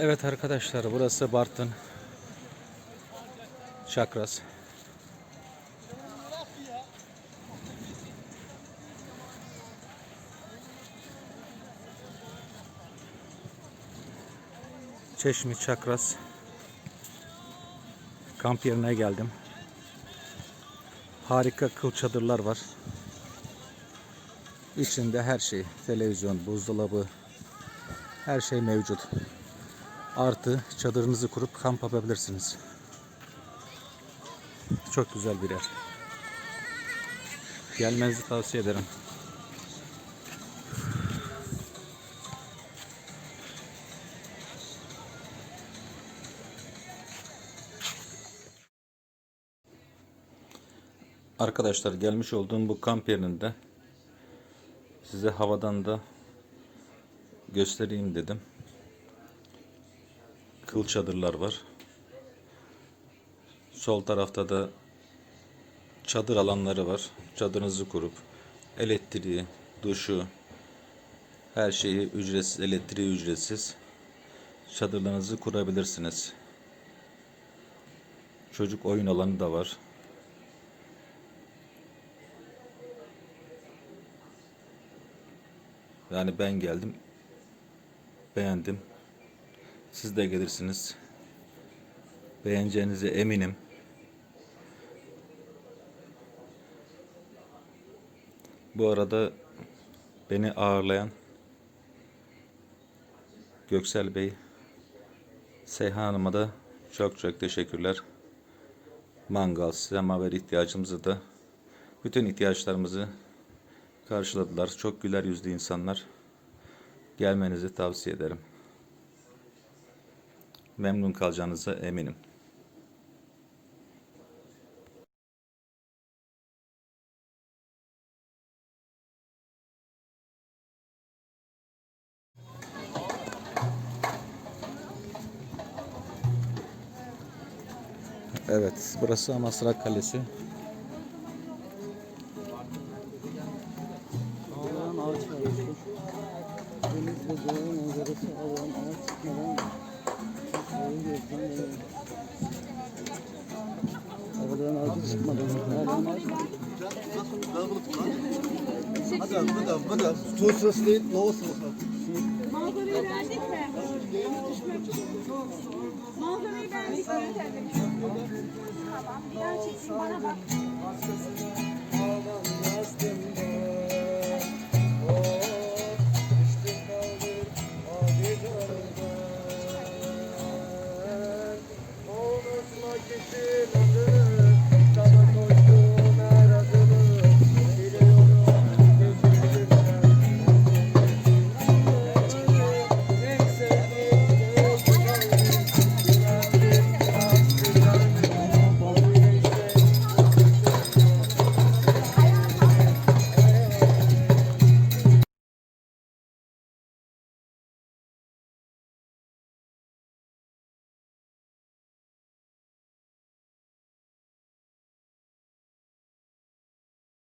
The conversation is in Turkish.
Evet arkadaşlar burası Bartın Çakras. Çeşmi Çakras kamp yerine geldim. Harika kıl çadırlar var. İçinde her şey, televizyon, buzdolabı, her şey mevcut. Artı çadırınızı kurup kamp yapabilirsiniz. Çok güzel bir yer. Gelmenizi tavsiye ederim. Arkadaşlar gelmiş olduğum bu kamp yerinde size havadan da göstereyim dedim. Kıl çadırlar var. Sol tarafta da çadır alanları var. Çadırınızı kurup elektriği, duşu, her şeyi ücretsiz, elektriği ücretsiz çadırlarınızı kurabilirsiniz. Çocuk oyun alanı da var. Yani ben geldim. Beğendim. Siz de gelirsiniz. Beğeneceğinize eminim. Bu arada beni ağırlayan Göksel Bey, Seyhan Hanım'a da çok çok teşekkürler. Mangal, semaver ihtiyacımızı da bütün ihtiyaçlarımızı karşıladılar. Çok güler yüzlü insanlar. Gelmenizi tavsiye ederim. Memnun kalacağınıza eminim. Evet, burası Amasra Kalesi. Ağlayan ağaç var. Deniz ve doğa manzarası ağlayan ağaç çıkmadan çıkmadan ağlayan ağaç Hadi abi, hadi abi, hadi mi? Manzarayı beğendik mi? Bana bak.